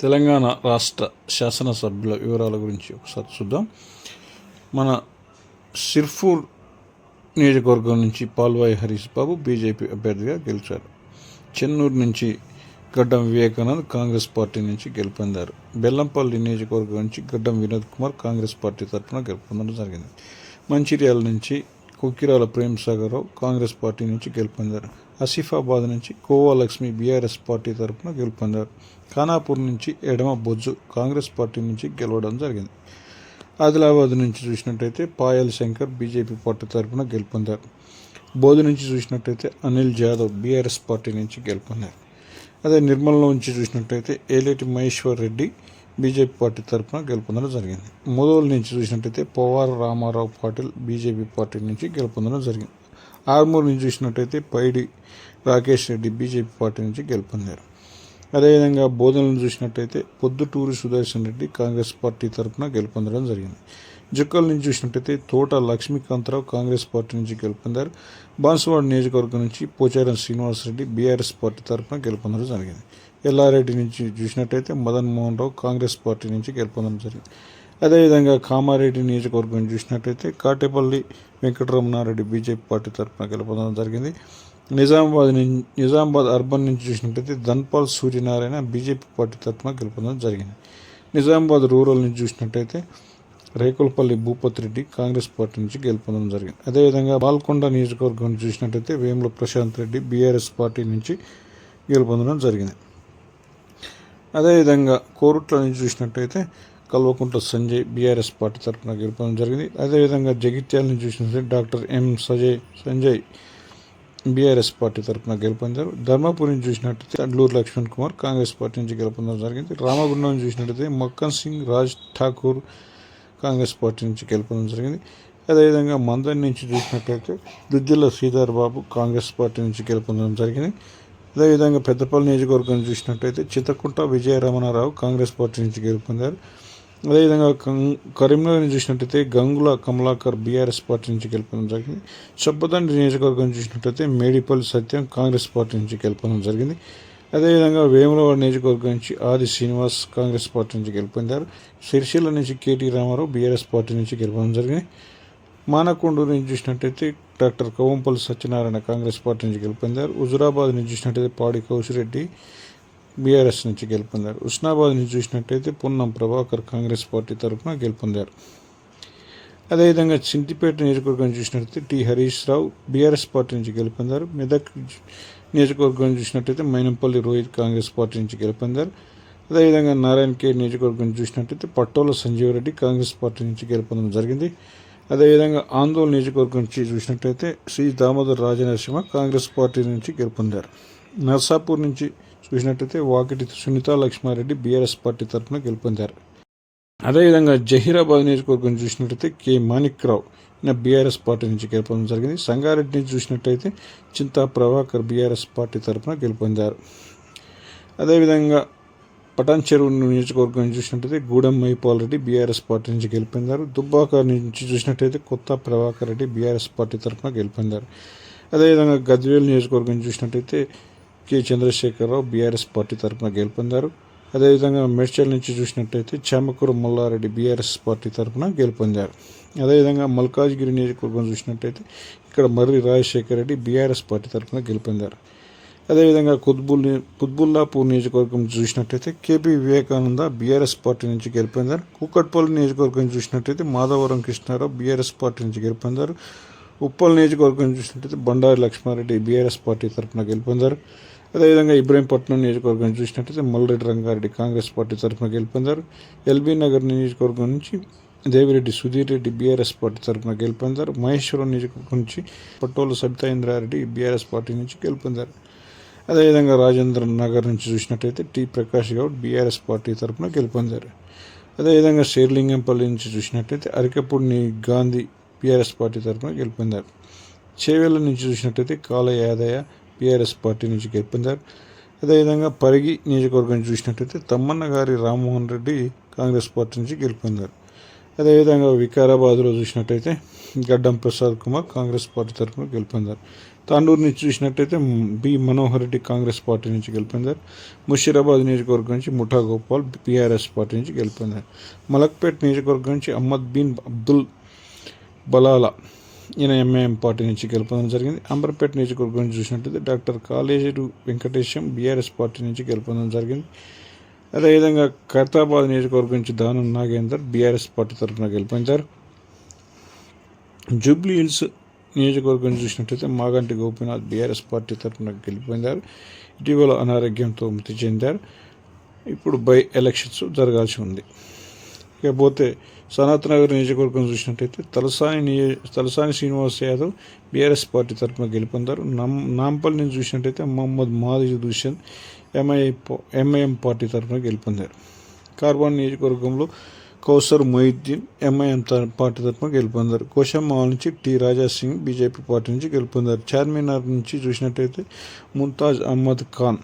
తెలంగాణ రాష్ట్ర శాసనసభ్యుల వివరాల గురించి ఒకసారి చూద్దాం. మన సిర్ఫూర్ నియోజకవర్గం నుంచి పాల్వాయి హరీష్ బాబు బీజేపీ అభ్యర్థిగా గెలిచారు. చెన్నూరు నుంచి గడ్డం వివేకానంద్ కాంగ్రెస్ పార్టీ నుంచి గెలుపొందారు. బెల్లంపల్లి నియోజకవర్గం నుంచి గడ్డం వినోద్ కుమార్ కాంగ్రెస్ పార్టీ తరఫున గెలుపొందడం జరిగింది. మంచిర్యాల నుంచి కుక్కిరాల ప్రేమ్ సాగర్రావు కాంగ్రెస్ పార్టీ నుంచి గెలుపొందారు. ఆసిఫాబాద్ నుంచి కోవా లక్ష్మి బీఆర్ఎస్ పార్టీ తరఫున గెలుపొందారు. ఖానాపూర్ నుంచి ఎడమ బొజ్జు కాంగ్రెస్ పార్టీ నుంచి గెలవడం జరిగింది. ఆదిలాబాద్ నుంచి చూసినట్టయితే పాయల్ శంకర్ బీజేపీ పార్టీ తరఫున గెలుపొందారు. బోధి నుంచి చూసినట్టయితే అనిల్ జాదవ్ బీఆర్ఎస్ పార్టీ నుంచి గెలుపొందారు. అదే నిర్మల్లో నుంచి చూసినట్టయితే ఏలేటి మహేశ్వర్ రెడ్డి బీజేపీ పార్టీ తరఫున గెలుపొందడం జరిగింది. మొదల నుంచి చూసినట్టయితే పవార్ రామారావు పాటిల్ బీజేపీ పార్టీ నుంచి గెలుపొందడం జరిగింది. ఆర్మూర్ నుంచి చూసినట్టయితే పైడి రాకేష్ రెడ్డి బీజేపీ పార్టీ నుంచి గెలుపొందారు. అదేవిధంగా బోధనలను చూసినట్టయితే పొద్దుటూరి సుదర్శన్ రెడ్డి కాంగ్రెస్ పార్టీ తరఫున గెలుపొందడం జరిగింది. జుక్కల నుంచి చూసినట్టయితే తోట లక్ష్మీకాంతరావు కాంగ్రెస్ పార్టీ నుంచి గెలుపొందారు. బాన్సువాడ నియోజకవర్గం నుంచి పోచారం శ్రీనివాసరెడ్డి బీఆర్ఎస్ పార్టీ తరఫున గెలుపొందడం జరిగింది. ఎల్లారెడ్డి నుంచి చూసినట్టయితే మదన్ మోహన్ రావు కాంగ్రెస్ పార్టీ నుంచి గెలుపొందడం జరిగింది. అదేవిధంగా కామారెడ్డి నియోజకవర్గం చూసినట్టయితే కాటేపల్లి వెంకటరమణారెడ్డి బీజేపీ పార్టీ తరఫున గెలుపొందడం జరిగింది. నిజామాబాద్ నుంచి నిజామాబాద్ అర్బన్ నుంచి చూసినట్టయితే ధన్పాల్ సూర్యనారాయణ బీజేపీ పార్టీ తరఫున గెలుపొందడం జరిగింది. నిజామాబాద్ రూరల్ నుంచి చూసినట్టయితే రేకులపల్లి భూపతి రెడ్డి కాంగ్రెస్ పార్టీ నుంచి గెలుపొందడం జరిగింది. అదేవిధంగా బాల్కొండ నియోజకవర్గం చూసినట్టయితే వేముల ప్రశాంత్ రెడ్డి బీఆర్ఎస్ పార్టీ నుంచి గెలుపొందడం జరిగింది. అదేవిధంగా కోరుట్ల నుంచి చూసినట్టయితే కల్వకుంట్ల సంజయ్ బీఆర్ఎస్ పార్టీ తరఫున గెలుపొందడం జరిగింది. అదేవిధంగా జగిత్యాల నుంచి చూసినట్లయితే doctor M Sajay Sanjay BRS party తరఫున గెలుపొందారు. ధర్మపురి నుంచి చూసినట్టయితే అడ్లూరు లక్ష్మణ్ కుమార్ కాంగ్రెస్ పార్టీ నుంచి గెలుపొందడం జరిగింది. రామగుండం నుంచి చూసినట్టయితే మక్కన్ సింగ్ రాజ్ ఠాకూర్ కాంగ్రెస్ పార్టీ నుంచి గెలుపొందడం జరిగింది. అదేవిధంగా మందన్ నుంచి చూసినట్టయితే దుద్దిల్ల శ్రీధర్ బాబు కాంగ్రెస్ పార్టీ నుంచి గెలుపొందడం జరిగింది. అదేవిధంగా పెద్దపల్లి నియోజకవర్గం చూసినట్టయితే చిత్తకుంట విజయరమణారావు కాంగ్రెస్ పార్టీ నుంచి గెలుపొందారు. అదేవిధంగా కరీంనగర్ చూసినట్టయితే గంగుల కమలాకర్ బీఆర్ఎస్ పార్టీ నుంచి గెలుపొందడం జరిగింది. చొప్పదండి నియోజకవర్గం చూసినట్టయితే మేడిపల్లి సత్యం కాంగ్రెస్ పార్టీ నుంచి గెలుపొందడం జరిగింది. అదేవిధంగా వేములవాడ నియోజకవర్గం నుంచి ఆది శ్రీనివాస్ కాంగ్రెస్ పార్టీ నుంచి గెలుపొందారు. సిరిసిల్ల నుంచి కేటీ రామారావు బీఆర్ఎస్ పార్టీ నుంచి గెలుపొందడం జరిగింది. మానకొండూరు నుంచి చూసినట్టయితే డాక్టర్ కవంపల్లి సత్యనారాయణ కాంగ్రెస్ పార్టీ నుంచి గెలుపొందారు. హుజురాబాద్ నుంచి చూసినట్టయితే పాడి కౌశిరెడ్డి బీఆర్ఎస్ నుంచి గెలుపొందారు. ఉస్నాబాద్ నుంచి చూసినట్టయితే పున్నం ప్రభాకర్ కాంగ్రెస్ పార్టీ తరఫున గెలుపొందారు. అదేవిధంగా చింతిపేట నియోజకవర్గం చూసినట్టయితే T Harish Rao BRS party నుంచి గెలుపొందారు. మెదక్ నియోజకవర్గం చూసినట్టయితే మైనంపల్లి రోహిత్ కాంగ్రెస్ పార్టీ నుంచి గెలుపొందారు. అదేవిధంగా నారాయణ కే నియోజకవర్గం చూసినట్టయితే పట్టోల సంజీవ్ రెడ్డి కాంగ్రెస్ పార్టీ నుంచి గెలుపొందడం జరిగింది. అదేవిధంగా ఆందోళన నియోజకవర్గం నుంచి చూసినట్టయితే శ్రీ దామోదర్ రాజనరసింహ కాంగ్రెస్ పార్టీ నుంచి గెలుపొందారు. నర్సాపూర్ నుంచి చూసినట్టయితే వాకిటి సునీత లక్ష్మారెడ్డి బీఆర్ఎస్ పార్టీ తరఫున గెలుపొందారు. అదేవిధంగా జహీరాబాద్ నియోజకవర్గం చూసినట్టయితే కె మాణిక్రావు ఈయన బీఆర్ఎస్ పార్టీ నుంచి గెలుపొందడం జరిగింది. సంగారెడ్డి నుంచి చూసినట్టయితే చింతా ప్రభాకర్ బీఆర్ఎస్ పార్టీ తరఫున గెలుపొందారు. అదేవిధంగా పటాన్ చెరువు నియోజకవర్గం చూసినట్టయితే గూడెం మైపాల్ రెడ్డి బీఆర్ఎస్ పార్టీ నుంచి గెలుపొందారు. దుబ్బాక నుంచి చూసినట్టయితే కొత్త ప్రభాకర్ రెడ్డి బీఆర్ఎస్ పార్టీ తరఫున గెలుపొందారు. అదేవిధంగా గద్వేల్ నియోజకవర్గం చూసినట్టయితే కె. చంద్రశేఖరరావు బీఆర్ఎస్ పార్టీ తరఫున గెలుపొందారు. అదేవిధంగా మేడ్చల్ నుంచి చూసినట్టయితే చామకూరు మల్లారెడ్డి బీఆర్ఎస్ పార్టీ తరఫున గెలుపొందారు. అదేవిధంగా మల్కాజ్గిరి నియోజకవర్గం చూసినట్టయితే ఇక్కడ మర్రి రాజశేఖర రెడ్డి బీఆర్ఎస్ పార్టీ తరఫున గెలుపొందారు. అదేవిధంగా కుత్బుల్ కుత్బుల్లాపూర్ నియోజకవర్గం చూసినట్టయితే కేపీ వివేకానంద బీఆర్ఎస్ పార్టీ నుంచి గెలుపొందారు. కూకట్పల్లి నియోజకవర్గం చూసినట్టయితే మాధవరం కృష్ణారావు బీఆర్ఎస్ పార్టీ నుంచి గెలుపొందారు. ఉప్పల్ నియోజకవర్గం చూసినట్టయితే బండారి లక్ష్మారెడ్డి బీఆర్ఎస్ పార్టీ తరఫున గెలుపొందారు. అదేవిధంగా ఇబ్రహీంపట్నం నియోజకవర్గం చూసినట్టయితే మల్లరెడ్డి రంగారెడ్డి కాంగ్రెస్ పార్టీ తరఫున గెలుపొందారు. ఎల్బీ నగర్ నియోజకవర్గం నుంచి దేవిరెడ్డి సుధీర్ రెడ్డి బీఆర్ఎస్ పార్టీ తరఫున గెలుపొందారు. మహేశ్వరం నియోజకవర్గం నుంచి పట్టోలు సబితా ఇంద్రారెడ్డి బీఆర్ఎస్ పార్టీ నుంచి గెలుపొందారు. అదేవిధంగా రాజేంద్ర నగర్ నుంచి చూసినట్టయితే T Prakash Goud BRS party తరఫున గెలుపొందారు. అదేవిధంగా షేర్లింగంపల్లి నుంచి చూసినట్టయితే అరికపూడిని గాంధీ బీఆర్ఎస్ పార్టీ తరఫున గెలుపొందారు. చేవెళ్ళ నుంచి చూసినట్టయితే కాల యాదయ్య బీఆర్ఎస్ పార్టీ నుంచి గెలుపొందారు. అదేవిధంగా పరిగి నియోజకవర్గం చూసినట్టయితే తమ్మన్న గారి రామ్మోహన్ రెడ్డి కాంగ్రెస్ పార్టీ నుంచి గెలుపొందారు. అదేవిధంగా వికారాబాద్లో చూసినట్టయితే గడ్డం ప్రసాద్ కుమార్ కాంగ్రెస్ పార్టీ తరఫున గెలుపొందారు. తాండూరు నుంచి చూసినట్టయితే బి మనోహర్ రెడ్డి కాంగ్రెస్ పార్టీ నుంచి గెలిపొందారు. ముషీరాబాద్ నియోజకవర్గం నుంచి ముఠా గోపాల్ బీఆర్ఎస్ పార్టీ నుంచి గెలుపొందారు. మలక్పేట్ నియోజకవర్గం నుంచి అహ్మద్ బిన్ అబ్దుల్ బలాలా ఈయన ఎంఐఎం పార్టీ నుంచి గెలుపొందడం జరిగింది. అంబర్పేట నియోజకవర్గం నుంచి చూసినట్టయితే డాక్టర్ కాళేశ్వరు వెంకటేశం బీఆర్ఎస్ పార్టీ నుంచి గెలుపొందడం జరిగింది. అదేవిధంగా ఖైరతాబాద్ నియోజకవర్గం నుంచి దానం నాగేందర్ బీఆర్ఎస్ పార్టీ తరఫున గెలుపొందారు. జూబ్లీ హిల్స్ నియోజకవర్గం చూసినట్టయితే మాగంటి గోపీనాథ్ బీఆర్ఎస్ పార్టీ తరఫున గెలిపొందారు. ఇటీవల అనారోగ్యంతో మృతి చెందారు. ఇప్పుడు బై ఎలక్షన్స్ జరగాల్సి ఉంది. ఇకపోతే సనాతన నగర్ నియోజకవర్గం చూసినట్టయితే తలసాని నియో తలసాని శ్రీనివాస్ యాదవ్ బీఆర్ఎస్ పార్టీ తరఫున గెలుపొందారు. నమ్ నాంపల్లి నుంచి చూసినట్టయితే మహమ్మద్ మాదిజ్ దుష్యంత్ ఎంఐ ఎంఐఎం పార్టీ తరఫున గెలుపొందారు. కార్బన్ నియోజకవర్గంలో కౌసర్ మొయిద్దీన్ ఎంఐఎం త- పార్టీ తరఫున గెలుపొందారు. కోశమ్మాల్ నుంచి T Raja Singh BJP party నుంచి గెలుపొందారు. చార్మినార్ నుంచి చూసినట్టయితే ముంతాజ్ అహ్మద్ ఖాన్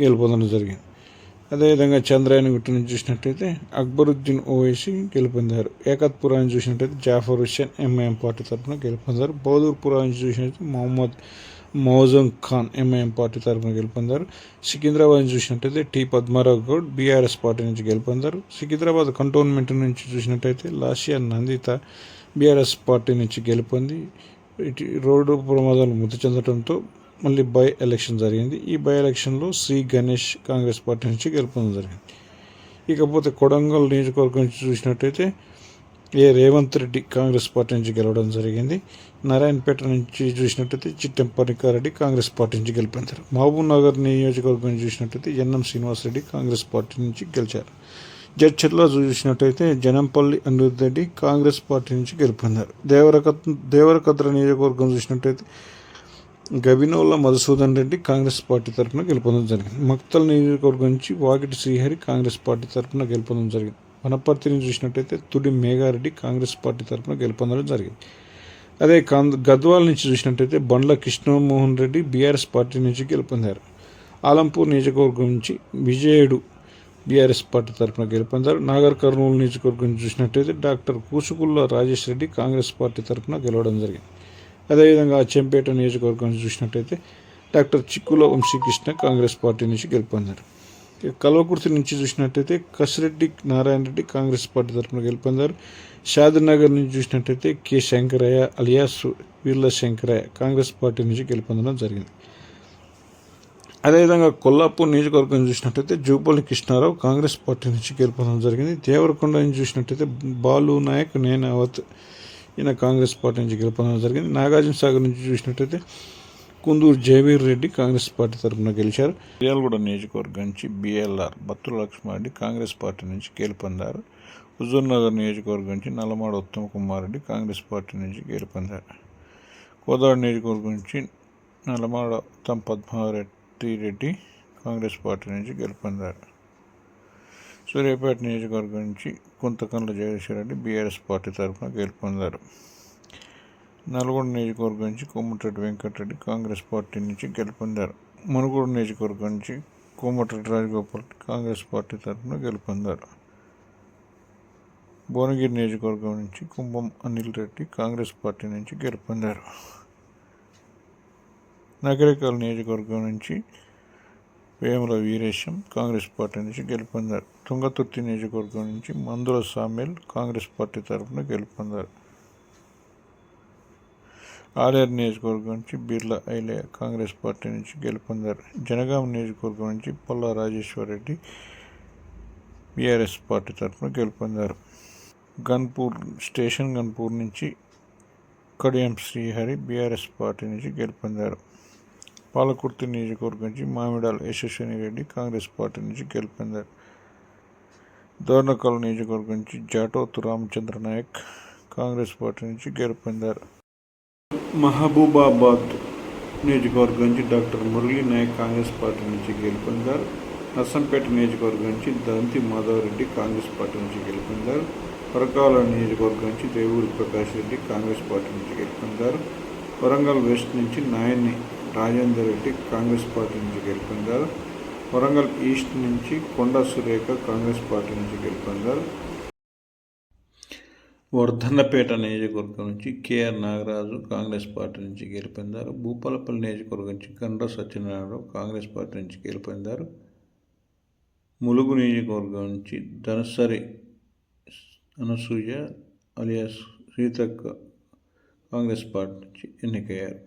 గెలుపొందడం జరిగింది. అదేవిధంగా చంద్రాయనగుట్ట నుంచి చూసినట్టయితే అక్బరుద్దీన్ ఓవైసీ గెలుపొందారు. ఏకత్పురా నుంచి చూసినట్టయితే జాఫర్ హుస్సేన్ ఎంఐఎం పార్టీ తరఫున గెలుపొందారు. బౌదూర్పురా నుంచి చూసినట్టయితే మహమ్మద్ మౌజం ఖాన్ ఎంఐఎం పార్టీ తరఫున గెలుపొందారు. సికింద్రాబాద్ నుంచి చూసినట్టయితే T Padmarao Goud BRS party నుంచి గెలుపొందారు. సికింద్రాబాద్ కంటోన్మెంట్ నుంచి చూసినట్టయితే లాషియా నందిత బీఆర్ఎస్ పార్టీ నుంచి గెలుపొంది. ఇటు రోడ్డు ప్రమాదాలు మృతి చెందడంతో మళ్ళీ బై ఎలక్షన్ జరిగింది. ఈ బై ఎలక్షన్లో సి గణేష్ కాంగ్రెస్ పార్టీ నుంచి గెలుపొందడం జరిగింది. ఇకపోతే కొడంగల్ నియోజకవర్గం నుంచి చూసినట్టయితే ఏ రేవంత్ రెడ్డి కాంగ్రెస్ పార్టీ నుంచి గెలవడం జరిగింది. నారాయణపేట నుంచి చూసినట్టయితే చిట్టెంపనికారెడ్డి కాంగ్రెస్ పార్టీ నుంచి గెలిపించారు మహబూబ్ నగర్ నియోజకవర్గం నుంచి చూసినట్టయితే ఎన్ఎం శ్రీనివాసరెడ్డి కాంగ్రెస్ పార్టీ నుంచి గెలిచారు. జడ్చర్ల చూసినట్టయితే జనంపల్లి అనిరుద్ధ్ రెడ్డి కాంగ్రెస్ పార్టీ నుంచి గెలుపొందారు. దేవరకత్ దేవరకద్ర నియోజకవర్గం చూసినట్టయితే గవినోల మధుసూదన్ రెడ్డి కాంగ్రెస్ పార్టీ తరఫున గెలుపొందడం జరిగింది. మక్తల్ నియోజకవర్గం నుంచి వాకిటి శ్రీహరి కాంగ్రెస్ పార్టీ తరఫున గెలుపొందడం జరిగింది. వనపర్తిని చూసినట్టయితే తుడి మేఘారెడ్డి కాంగ్రెస్ పార్టీ తరఫున గెలుపొందడం జరిగింది. అదే కాంద్ గద్వాల నుంచి చూసినట్టయితే బండ్ల కృష్ణమోహన్ రెడ్డి బీఆర్ఎస్ పార్టీ నుంచి గెలుపొందారు. ఆలంపూర్ నియోజకవర్గం నుంచి విజయుడు బీఆర్ఎస్ పార్టీ తరఫున గెలుపొందారు. నాగర్ కర్నూలు నియోజకవర్గం నుంచి చూసినట్టయితే డాక్టర్ కూసుకుల్ల రాజేష్ రెడ్డి కాంగ్రెస్ పార్టీ తరఫున గెలవడం జరిగింది. అదేవిధంగా అచ్చంపేట నియోజకవర్గం నుంచి చూసినట్టయితే డాక్టర్ చిక్కుల వంశీకృష్ణ కాంగ్రెస్ పార్టీ నుంచి గెలుపొందారు. కల్వకుర్తి నుంచి చూసినట్టయితే కసిరెడ్డి నారాయణ రెడ్డి కాంగ్రెస్ పార్టీ తరఫున గెలుపొందారు. షాద్ నగర్ నుంచి చూసినట్టయితే K. Shankaraiah alias Veerla Shankaraiah Congress party నుంచి గెలుపొందడం జరిగింది. అదేవిధంగా కొల్లాపూర్ నియోజకవర్గం చూసినట్టయితే జూపల్లి కృష్ణారావు కాంగ్రెస్ పార్టీ నుంచి గెలుపొందడం జరిగింది. దేవరకొండ నుంచి చూసినట్టయితే బాలు నాయక్ నేనావత్ ఈయన కాంగ్రెస్ పార్టీ నుంచి గెలుపొందడం జరిగింది. నాగార్జున సాగర్ నుంచి చూసినట్టయితే కుందూరు జయవీర్ రెడ్డి కాంగ్రెస్ పార్టీ తరఫున గెలిచారు. మిర్యాలగూడ నియోజకవర్గం నుంచి బిఎల్ఆర్ బత్తుల లక్ష్మారెడ్డి కాంగ్రెస్ పార్టీ నుంచి గెలుపొందారు. హుజూర్నగర్ నియోజకవర్గం నుంచి నల్లమాడ ఉత్తమ్ కుమార్ రెడ్డి కాంగ్రెస్ పార్టీ నుంచి గెలుపొందారు. కోదాడు నియోజకవర్గం నుంచి నల్లమాడ ఉత్తమ్ పద్మారెడ్డి రెడ్డి కాంగ్రెస్ పార్టీ నుంచి గెలుపొందారు. సూర్యాపేట నియోజకవర్గం నుంచి కుంతకండ్ల జగదీశ్వర రెడ్డి బీఆర్ఎస్ పార్టీ తరఫున గెలుపొందారు. నల్గొండ నియోజకవర్గం నుంచి కోమటిరెడ్డి వెంకటరెడ్డి కాంగ్రెస్ పార్టీ నుంచి గెలుపొందారు. మునుగోడు నియోజకవర్గం నుంచి కోమటిరెడ్డి రాజగోపాల్ కాంగ్రెస్ పార్టీ తరఫున గెలుపొందారు. భువనగిరి నియోజకవర్గం నుంచి కుంభం అనిల్ రెడ్డి కాంగ్రెస్ పార్టీ నుంచి గెలుపొందారు. నగరికల్ నియోజకవర్గం నుంచి వేముల వీరేశం కాంగ్రెస్ పార్టీ నుంచి గెలుపొందారు. తుంగతుర్తి నియోజకవర్గం నుంచి మందుల సామెల్ కాంగ్రెస్ పార్టీ తరఫున గెలుపొందారు. ఆర్ఆర్ నియోజకవర్గం నుంచి బిర్లా ఐలయ్య కాంగ్రెస్ పార్టీ నుంచి గెలుపొందారు. జనగాం నియోజకవర్గం నుంచి పొల్లా రాజేశ్వరరెడ్డి బీఆర్ఎస్ పార్టీ తరఫున గెలుపొందారు. గన్పూర్ స్టేషన్ గన్పూర్ నుంచి కడియం శ్రీహరి బీఆర్ఎస్ పార్టీ నుంచి గెలుపొందారు. పాలకుర్తి నియోజకవర్గం నుంచి మామిడాల యశస్విని రెడ్డి కాంగ్రెస్ పార్టీ నుంచి గెలుపొందారు. దోర్నకల్ నియోజకవర్గం నుంచి జాటోత్ రామచంద్ర నాయక్ కాంగ్రెస్ పార్టీ నుంచి గెలుపొందారు. మహబూబాబాద్ నియోజకవర్గం నుంచి డాక్టర్ మురళీ నాయక్ కాంగ్రెస్ పార్టీ నుంచి గెలుపొందారు. నర్సంపేట నియోజకవర్గం నుంచి దంతి మాధవరెడ్డి కాంగ్రెస్ పార్టీ నుంచి గెలుపొందారు. పరకాల నియోజకవర్గం నుంచి దేవుడి ప్రకాష్ రెడ్డి కాంగ్రెస్ పార్టీ నుంచి గెలుపొందారు. వరంగల్ వెస్ట్ నుంచి నాయని రాజేందర్ రెడ్డి కాంగ్రెస్ పార్టీ నుంచి గెలుపొందారు. వరంగల్ ఈస్ట్ నుంచి కొండా సురేఖ కాంగ్రెస్ పార్టీ నుంచి గెలుపొందారు. వర్ధన్నపేట నియోజకవర్గం నుంచి కేఆర్ నాగరాజు కాంగ్రెస్ పార్టీ నుంచి గెలుపొందారు. భూపాలపల్లి నియోజకవర్గం నుంచి గండ్ర సత్యనారాయణరావు కాంగ్రెస్ పార్టీ నుంచి గెలుపొందారు. ములుగు నియోజకవర్గం నుంచి ధనసరి అనసూయ అలియాస్ సీతక్క కాంగ్రెస్ పార్టీ నుంచి ఎన్నికయ్యారు.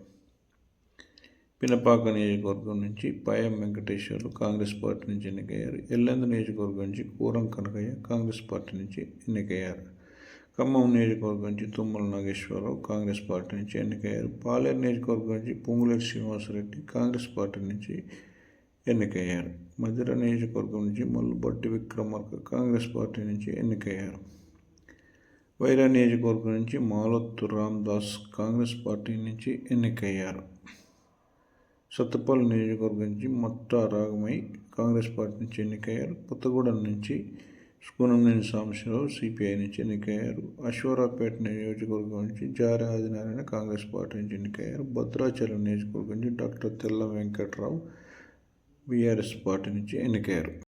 పినపాక నియోజకవర్గం నుంచి పాయం వెంకటేశ్వర్లు కాంగ్రెస్ పార్టీ నుంచి ఎన్నికయ్యారు. ఎల్లందు నియోజకవర్గం నుంచి కూరం కనకయ్య కాంగ్రెస్ పార్టీ నుంచి ఎన్నికయ్యారు. ఖమ్మం నియోజకవర్గం నుంచి తుమ్మల నాగేశ్వరరావు కాంగ్రెస్ పార్టీ నుంచి ఎన్నికయ్యారు. పాలేరు నియోజకవర్గం నుంచి పొంగులేటి శ్రీనివాసరెడ్డి కాంగ్రెస్ పార్టీ నుంచి ఎన్నికయ్యారు. మధుర నియోజకవర్గం నుంచి మల్లుబట్టి విక్రమార్క కాంగ్రెస్ పార్టీ నుంచి ఎన్నికయ్యారు. వైరా నియోజకవర్గం నుంచి మాలత్తు రామ్దాస్ కాంగ్రెస్ పార్టీ నుంచి ఎన్నికయ్యారు. సత్తపల్లి నియోజకవర్గం నుంచి మొత్త రాగమై కాంగ్రెస్ పార్టీ నుంచి ఎన్నికయ్యారు. కొత్తగూడెం నుంచి స్కూనంనేని సాంబశివరావు సిపిఐ నుంచి ఎన్నికయ్యారు. అశ్వరాపేట నియోజకవర్గం నుంచి జారి ఆదినారాయణ కాంగ్రెస్ పార్టీ నుంచి ఎన్నికయ్యారు. భద్రాచలం నియోజకవర్గం నుంచి డాక్టర్ తెల్ల వెంకట్రావు బీఆర్ఎస్ పార్టీ నుంచి ఎన్నికయ్యారు.